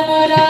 amor